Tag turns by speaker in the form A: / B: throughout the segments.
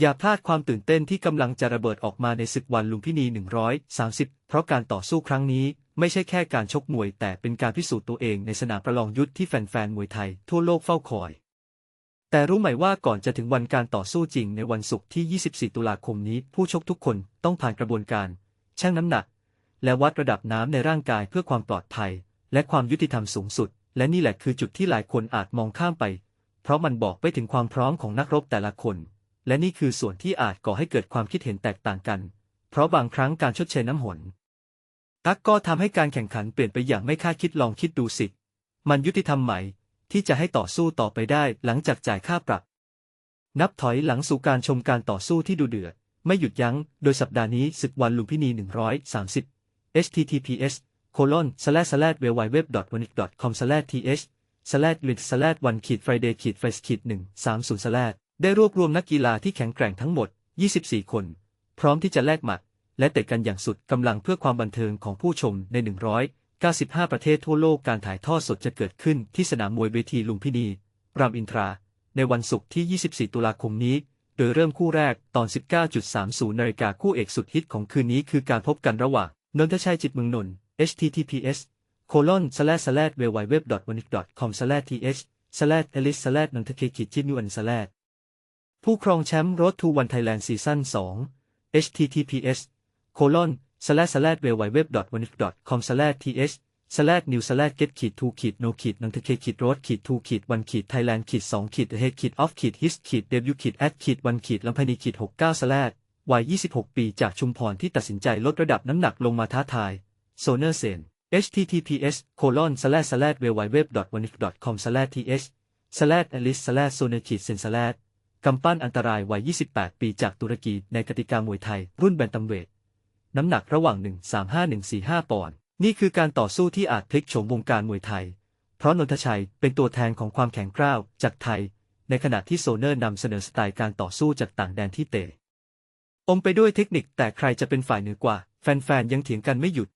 A: อย่าพลาดความตื่นเต้นที่กำลังจะระเบิดออกมาในศึกวันลุมพินี 130 เพราะการต่อสู้ครั้งนี้ไม่ใช่แค่การชกมวย แต่เป็นการพิสูจน์ตัวเองในสนามประลองยุทธที่แฟนๆ มวยไทยทั่วโลกเฝ้าคอย แต่รู้ไหมว่าก่อนจะถึงวันการต่อสู้จริงในวันศุกร์ที่ 24 ตุลาคมนี้ ผู้ชกทุกคนต้องผ่านกระบวนการ ชั่งน้ำหนัก และวัดระดับน้ำในร่างกายเพื่อความปลอดภัย และความยุติธรรมสูงสุด และนี่แหละคือจุดที่หลายคนอาจมองข้ามไป เพราะมันบอกไปถึงความพร้อมของนักรบแต่ละคน และนี่คือส่วนที่อาจก่อให้เกิดความคิดเห็นแตกต่างกัน เพราะบางครั้งการชดเชยน้ำหนตักก็ทำให้การแข่งขันเปลี่ยนไปอย่างไม่คาดคิดลองคิดดูสิ มันยุติธรรมไหม ที่จะให้ต่อสู้ต่อไปได้หลังจากจ่ายค่าปรับ นับถอยหลังสู่การชมการต่อสู้ที่ดูเดือด ไม่หยุดยัง้ง โดยสัปดาห์นี้ศึกวันลุมพินี 130 https colon slash slash w w w w n i c com slash th slash win slash 1ขีด friday ขีด f r e s ขีด130 slash ได้รวบรวมนักกีฬาที่แข็งแกร่งทั้งหมด 24 คน พร้อมที่จะแลกหมัด และเตะกันอย่างสุดกำลังเพื่อความบันเทิงของผู้ชมใน 195 ประเทศทั่วโลกการถ่ายทอดสดจะเกิดขึ้นที่สนามมวยเวทีลุมพินี รามอินทรา ในวันศุกร์ที่ 24 ตุลาคมนี้ โดยเริ่มคู่แรกตอน 19.30นาฬิกาคู่เอกสุดฮิตของคืนนี้คือการพบกันระหว่างนนทชัยจิตเมืองนนท์ https colon slash slash w w w w n i c com slash th slash elis slash นนทเคขีดจิมยูอัน slash ผู้ครองแชมป์รถทูวันไทยแลนด์ซีซั่น2 https colon slash slash w w w w n i c com slash th slash new slash get ขีด to ขีด no ขีดนังทเคขีดรถขีด to ขีด one ขีด Thailand ขีด2ขีด head ขีด off ขีด his ขีด debut ขีด at ขีด one ขีดลำพนีขีด69 slash วัย 26 ปีจากชุมพรที่ตัดสินใจลดระดับน้ำหนักลงมาท้าทายโซเนอร์เซน https colon slash slash w w w w n i c com slash th slash alice slash โซเนขีดเซน slash กำปั้นอันตรายวัย 28 ปีจากตุรกีในกติกามวยไทย รุ่นแบนตัมเวท น้ำหนักระหว่าง 135-145 ปอนด์ นี่คือการต่อสู้ที่อาจพลิกโฉมวงการมวยไทย เพราะนนทชัยเป็นตัวแทนของความแข็งกร้าวจากไทย ในขณะที่โซเนอร์นำเสนอสไตล์การต่อสู้จากต่างแดนที่เตะอมไปด้วยเทคนิคแต่ใครจะเป็นฝ่ายเหนือกว่า แฟนๆ ยังเถียงกันไม่หยุด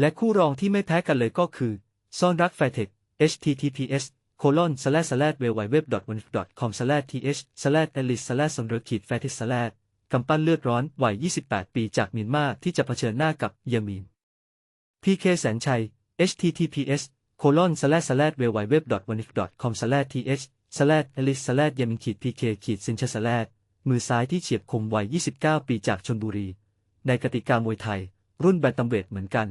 A: และคู่รองที่ไม่แพ้กันเลยก็คือ ซ่อนรักแฟเทค https colon slash slash w w w w n com slash th slash alice slash สนรขีด f a t i s slash กำปั้นเลือดร้อนวัย 28 ปีจากมีนมาที่จะเผชิญหน้ากับเยเมีน PK แสนชัย https colon slash slash w w w w n com slash th slash alice slash ยามินขีด pk ขีดซินช slash มือซ้ายที่เฉียบคมวัย 29 ปีจากชนบุรี ในกติกามวยไทย รุ่นแบนตัมเวทเหมือนกัน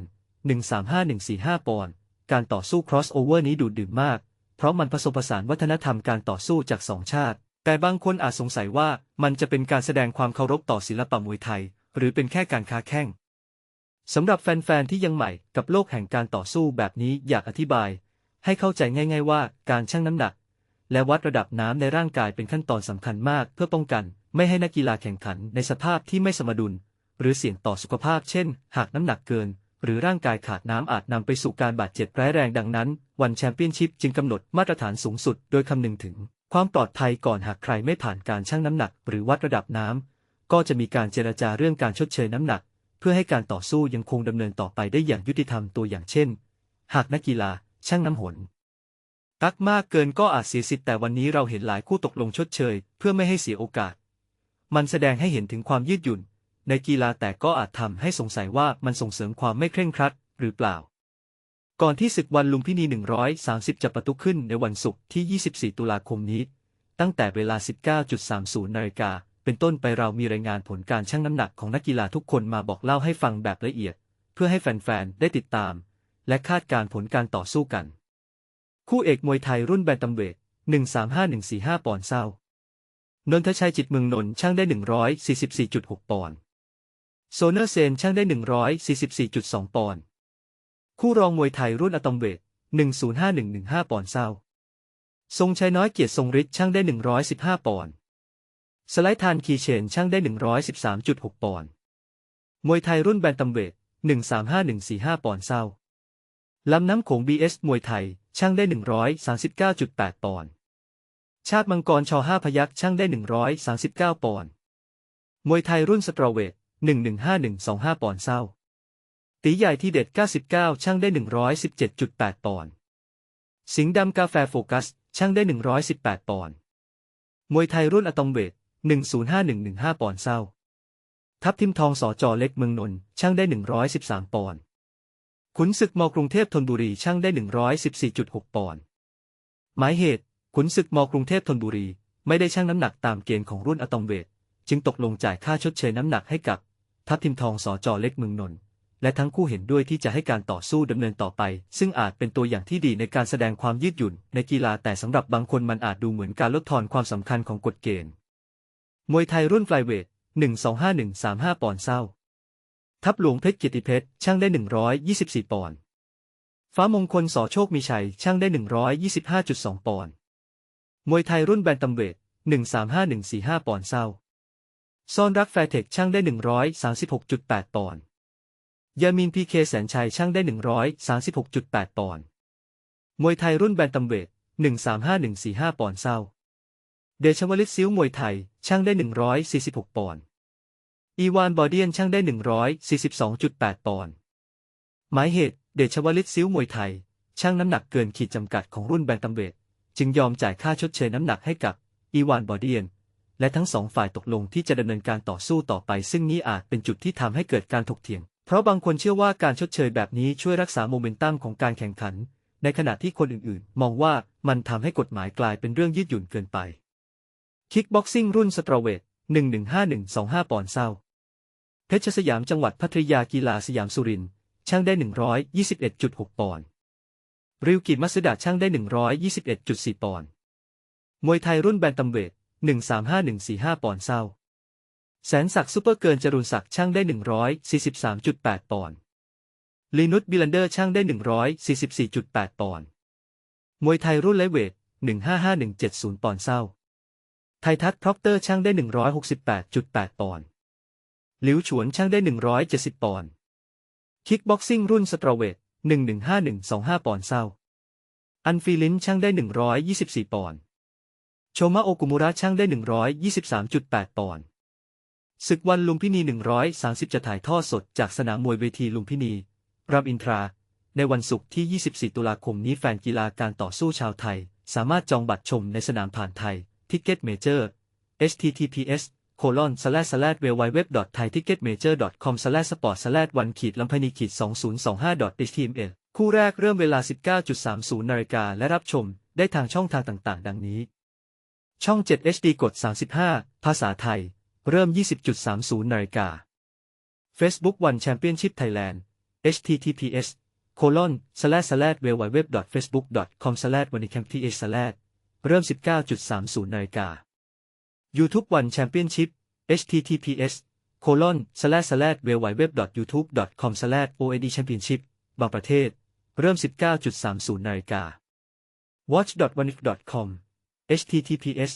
A: 135-145 ปอนด์ การต่อสู้ crossover นี้ดูดดื่มมาก เพราะมันผสมผสานวัฒนธรรมการต่อสู้จากสองชาติ แต่บางคนอาจสงสัยว่ามันจะเป็นการแสดงความเคารพต่อศิลปะมวยไทย หรือเป็นแค่การค้าแข่งสำหรับแฟนๆที่ยังใหม่กับโลกแห่งการต่อสู้แบบนี้อยากอธิบาย ให้เข้าใจง่าย ๆ ว่าการชั่งน้ำหนัก และวัดระดับน้ำในร่างกายเป็นขั้นตอนสำคัญมากเพื่อป้องกัน ไม่ให้นักกีฬาแข่งขันในสภาพที่ไม่สมดุล หรือเสี่ยงต่อสุขภาพ เช่น หากน้ำหนักเกิน หรือร่างกายขาดน้ำอาจนำไปสู่การบาดเจ็บร้ายแรงดังนั้น วันแชมเปี้ยนชิพจึงกำหนดมาตรฐานสูงสุด โดยคำนึงถึง ความปลอดภัยก่อนหากใครไม่ผ่านการชั่งน้ำหนัก หรือวัดระดับน้ำก็จะมีการเจรจาเรื่องการชดเชยน้ำหนัก เพื่อให้การต่อสู้ยังคงดำเนินต่อไปได้อย่างยุติธรรมตัวอย่างเช่น หากนักกีฬาชั่งน้ำหนตักมากเกินก็อาจเสียสิทธิ์แต่วันนี้เราเห็นหลายคู่ตกลงชดเชย เพื่อไม่ให้เสียโอกาส มันแสดงให้เห็นถึงความยืดหยุ่น ในกีฬาแต่ก็อาจทำให้สงสัยว่ามันส่งเสริมความไม่เคร่งครัด หรือเปล่า ก่อนที่ศึกวันลุมพินี 130 จะประทุขึ้นในวันศุกร์ที่ 24 ตุลาคมนี้ ตั้งแต่เวลา 19.30 นาฬิกาเป็นต้นไปเรามีรายงานผลการชั่งน้ำหนักของนักกีฬาทุกคนมาบอกเล่าให้ฟังแบบละเอียด เพื่อให้แฟน ๆ ได้ติดตาม และคาดการผลการต่อสู้กัน คู่เอกมวยไทยรุ่นแบนตัมเวท135-145 ปอนด์เศร้านนทชัยจิตเมืองนนช่างได้ 144.6 ปอนด์ โซเนอร์เซนช่างได้ 144.2 ปอนด์ คู่รองมวยไทยรุ่นอะตอมเวท 105-115 ปอนด์เศร้า ทรงชัยน้อยเกียรติทรงฤทธิ์ช่างได้ 115 ปอนด์ สไลด์ทานคีเชนช่างได้ 113.6 ปอนด์ มวยไทยรุ่นแบนตัมเวท 135-145 ปอนด์เศร้า ลำน้ำโขง BS มวยไทยช่างได้ 139.8 ปอนด์ ชาติมังกรชอ5พยักช่างได้ 139 ปอนด์ มวยไทยรุ่นสตรอเวท 115-125 ปอนด์เศร้า ตีใหญ่ที่เด็ด 99 ช่างได้ 117.8 ปอนด์ สิงห์ดำกาแฟโฟกัส ช่างได้ 118 ปอนด์ มวยไทยรุ่นอะตอมเวท 105115 ปอนด์เศร้า ทัพทิมทองสอจอเล็กเมืองนนท์ช่างได้ 113 ปอนด์ ขุนศึกมกรุงเทพธนบุรีช่างได้ 114.6 ปอนด์ หมายเหตุ ขุนศึกมกรุงเทพธนบุรีไม่ได้ชั่งน้ำหนักตามเกณฑ์ของรุ่นอะตอมเวทจึงตกลงจ่ายค่าชดเชยน้ำหนักให้กับ ทัพทิมทองสอจอเล็กเมืองนนท์และทั้งคู่เห็นด้วยที่จะให้การต่อสู้ดำเนินต่อไป ซึ่งอาจเป็นตัวอย่างที่ดีในการแสดงความยืดหยุ่นในกีฬาแต่สำหรับบางคนมันอาจดูเหมือนการลดทอนความสำคัญของกฎเกณฑ์ มวยไทยรุ่นไฟเวท 125135 ปอนด์เศร้า ทัพหลวงเพชรกิติเพชรช่างได้ 124 ปอนด์ ฟ้ามงคลสอโชคมีชัยช่างได้ 125.2 ปอนด์ มวยไทยรุ่นแบนตัมเวท 135145 ปอนด์เศร้า ซ่อนรักแฟร์เทคช่างได้ 136.8 ปอนด์ ยามินพีเคแสนชัยช่างได้ 136.8 ปอนด์ มวยไทยรุ่นแบนตัมเวท 135145 ปอนด์เศร้า เดชวลิตซิ้วมวยไทยช่างได้ 146 ปอนด์ อีวานบอเดียนช่างได้ 142.8 ปอนด์ หมายเหตุ เดชวลิตซิ้วมวยไทยช่างน้ำหนักเกินขีดจำกัดของรุ่นแบนตัมเวทจึงยอมจ่ายค่าชดเชยน้ำหนักให้กับอีวานบอเดียน และทั้งสองฝ่ายตกลงที่จะดำเนินการต่อสู้ต่อไป ซึ่งนี้อาจเป็นจุดที่ทำให้เกิดการถกเถียง เพราะบางคนเชื่อว่าการชดเชยแบบนี้ช่วยรักษาโมเมนตัมของการแข่งขัน ในขณะที่คนอื่นๆ มองว่ามันทำให้กฎหมายกลายเป็นเรื่องยืดหยุ่นเกินไป คิกบ็อกซิ่งรุ่นสตรเวท115125 ปอนด์เศร้า เพชรสยามจังหวัดพัทยากีฬาสยามสุรินทร์ช่างได้ 121.6 ปอนด์ริวกิมัสดาช่างได้ 121.4 ปอนด์มวยไทยรุ่นแบนตัมเวท 135145 ปอนด์เศร้า แสนศักดิ์ซูเปอร์เกินจรุนศักดิ์ช่างได้ 143.8 ปอนด์ลีนุชบิลันเดอร์ช่างได้ 144.8 ปอนด์มวยไทยรุ่นไลเวท 155170 ปอนด์เศร้า ไททัศน์พร็อกเตอร์ช่างได้ 168.8 ปอนด์หลิวฉวนช่างได้ 170 ปอนด์คิกบ็อกซิ่งรุ่นสตรเวท 115125 ปอนด์เศร้า อันฟีลินช่างได้ 124 ปอนด์ โชมะโอกุมุระช่างได้ 123.8 ปอนด์ ศึกวันลุมพินี 130 จะถ่ายทอดสดจากสนามมวยเวทีลุมพินี รามอินทรา ในวันศุกร์ที่ 24 ตุลาคมนี้แฟนกีฬาการต่อสู้ชาวไทย สามารถจองบัตรชมในสนามผ่านไทยทิกเก็ตเมเจอร์ https colon slash slash w w w t h a i t i c k e t m a j o r com slash sport slash 1ขีดลำพนีขีด2025 html คู่แรกเริ่มเวลา 19.30 นาฬิกาและรับชมได้ทางช่องทางต่าง ๆ ดังนี้ ช่อง 7 HD กด 35 ภาษาไทย เริ่ม 20.30นาฬิกา Facebook One Championship Thailand https colon slash slash w w w facebook com slash o n e c a m p th slash เริ่ม 19.30นาฬิกา YouTube One Championship https colon slash slash w w w youtube com slash oad championship บางประเทศ เริ่ม 19.30นาฬิกา watch one com https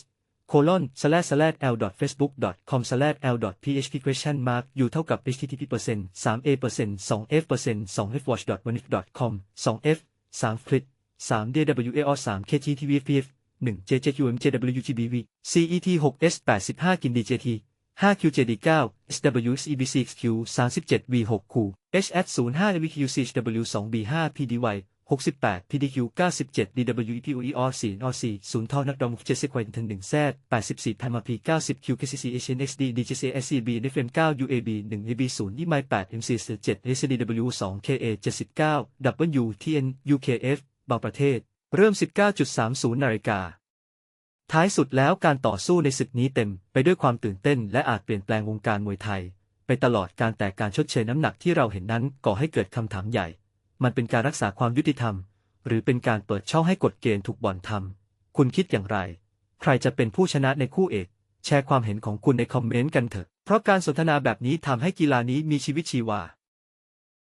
A: colon slash slash l facebook com slash l php question mark อยู่เท่ากับ http เปอร์เซ็นต์3 a เปอร์เซ็นต์2 f เปอร์เซ็นต์2 f watch one com 2 f 3 clit 3 dwa 3 ktv pf 1 JJUM JWGBV CET 6 S 85กิน DJT 5 QJD 9 SWX EBC XQ 37 V 6คู HS 05 VQ CHW 2 B 5 PDY 68 PDQ 97 DW EPOER 4 NOC 0ท่อนักดอม70 Quint 1 Z 84 Pama P 90 Q KCC Asian XD DJC SCB NFM 9 UAB 1 AB 0 EMI 8 MC 7 SDW 2 KA 79 WTN UKF บางประเทศ เริ่ม 19.30 นาฬิกา ท้ายสุดแล้วการต่อสู้ในศึกนี้เต็มไปด้วยความตื่นเต้นและอาจเปลี่ยนแปลงวงการมวยไทย ไปตลอดการแต่การชดเชยน้ำหนักที่เราเห็นนั้นก่อให้เกิดคำถามใหญ่ มันเป็นการรักษาความยุติธรรม หรือเป็นการเปิดช่องให้กฎเกณฑ์ถูกบ่อนทำคุณคิดอย่างไร ใครจะเป็นผู้ชนะในคู่เอก แชร์ความเห็นของคุณในคอมเมนต์กันเถอะ เพราะการสนทนาแบบนี้ทำให้กีฬานี้มีชีวิตชีวา